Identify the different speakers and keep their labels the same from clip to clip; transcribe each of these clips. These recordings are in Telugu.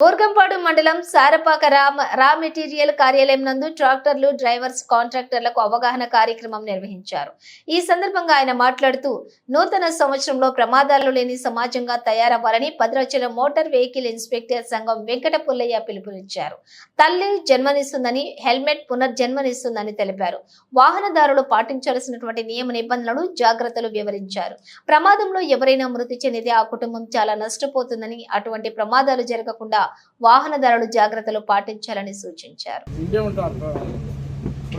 Speaker 1: బోర్గంపాడు మండలం సారపాక రా రా మెటీరియల్ కార్యాలయం నందు ట్రాక్టర్లు డ్రైవర్స్ కాంట్రాక్టర్లకు అవగాహన కార్యక్రమం నిర్వహించారు. ఈ సందర్భంగా ఆయన మాట్లాడుతూ నూతన సంవత్సరంలో ప్రమాదాలు లేని సమాజంగా తయారవ్వాలని భద్రాచలం మోటార్ వెహికల్ ఇన్స్పెక్టర్ సంఘం వెంకట పుల్లయ్య పిలుపునిచ్చారు. తల్లి జన్మనిస్తుందని హెల్మెట్ పునర్జన్మనిస్తుందని తెలిపారు. వాహనదారులు పాటించాల్సినటువంటి నియమ నిబంధనలు జాగ్రత్తలు వివరించారు. ప్రమాదంలో ఎవరైనా మృతి చెందితే ఆ కుటుంబం చాలా నష్టపోతుందని అటువంటి ప్రమాదాలు జరగకుండా వాహనదారులు జాగ్రత్తలు పాటించాలని సూచించారు.
Speaker 2: ఉంటారు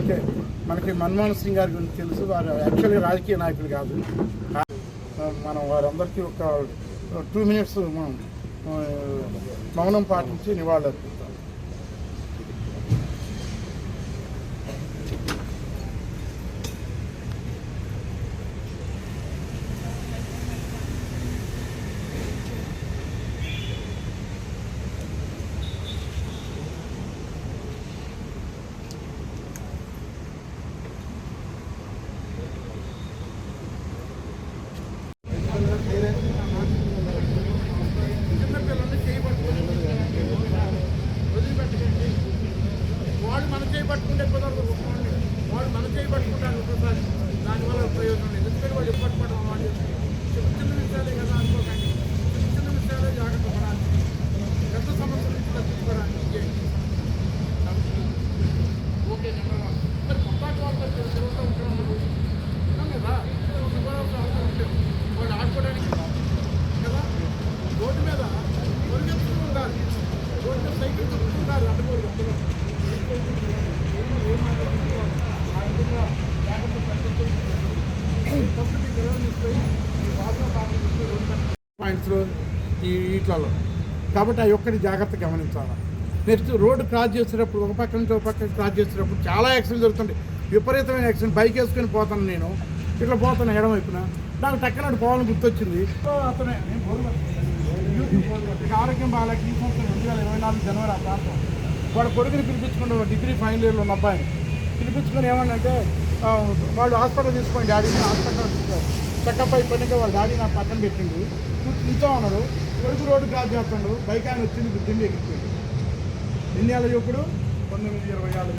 Speaker 2: ఓకే మనకి మన్మోహన్ సింగ్ గారి గురించి తెలుసు. వారు యాక్చువల్గా రాజకీయ నాయకులు కాదు. మనం వారందరికీ ఒక టూ మినిట్స్ మనం మౌనం పాటించి నివాళులు అర్పిస్తాం వాడు మన చేయి పట్టుకుంటే కుదరదు. ఒప్పుకోండి వాడు మన చేయి పట్టుకుంటాడు ఒక్కోసారి. దానివల్ల ప్రయోజనం లేదు. ఎందుకంటే వాడు ఎప్పుడు పట్టుకోవడం వాడు చిన్న విషయాలే కదా అనుకోకండి. చిన్న చిన్న విషయాలే జాగ్రత్త పడాలి. పెద్ద సమస్యల నుంచి తప్పించుకోవడానికి ఓకే నెంబర్ వన్ మరి కొత్త వాళ్ళతో తిరుగుతూ ఉంటాం ఉన్నాం కదా. ఇవ్వాల్సిన అవసరం ఉంటుంది వాడు ఆడుకోవడానికి కదా? రోడ్డు మీద పరిగెత్తుతూ ఉండాలి. రోడ్డు మీద సైకిల్ తొక్కుతూ అడ్డుకోరు అడ్డగోలు పాయింట్స్లో ఈ వీటిలలో. కాబట్టి ఆ ఒక్కటి జాగ్రత్త గమనించాలి. నెక్స్ట్ రోడ్డు క్రాస్ చేసేటప్పుడు ఒక పక్క నుంచి ఒక పక్క క్రాస్ చేసేటప్పుడు చాలా యాక్సిడెంట్ జరుగుతుంది విపరీతమైన యాక్సిడెంట్. బైక్ వేసుకొని పోతాను నేను. ఇట్లా పోతాను ఎడం వైపున. నాకు టక్కనట్టు పోవాలని గుర్తొచ్చింది. అతనే ఆరోగ్యం బాగాలేక ఈ సంవత్సరం రెండు వేల ఇరవై నాలుగు జనవరి ఆ ప్రాంతం వాడు కొడుకుని పిలిపించుకున్న డిగ్రీ ఫైనల్ ఇయర్లో ఉన్న అబ్బాయిని. పిలిపించుకొని ఏమన్నంటే వాళ్ళు హాస్పిటల్ తీసుకొని డాడీని హాస్పిటల్ చెకప్ అయిపోయినాక వాళ్ళ డాడీ నా పక్కన పెట్టిండు. కూర్చో ఉన్నాడు కొడుకు రోడ్డు క్రాస్ చేస్తుండు. బైక్ ఆయన వచ్చింది తిండి ఎక్కిపోయింది ఎన్ని ఏళ్ళ ఇప్పుడు పంతొమ్మిది ఇరవై ఏళ్ళు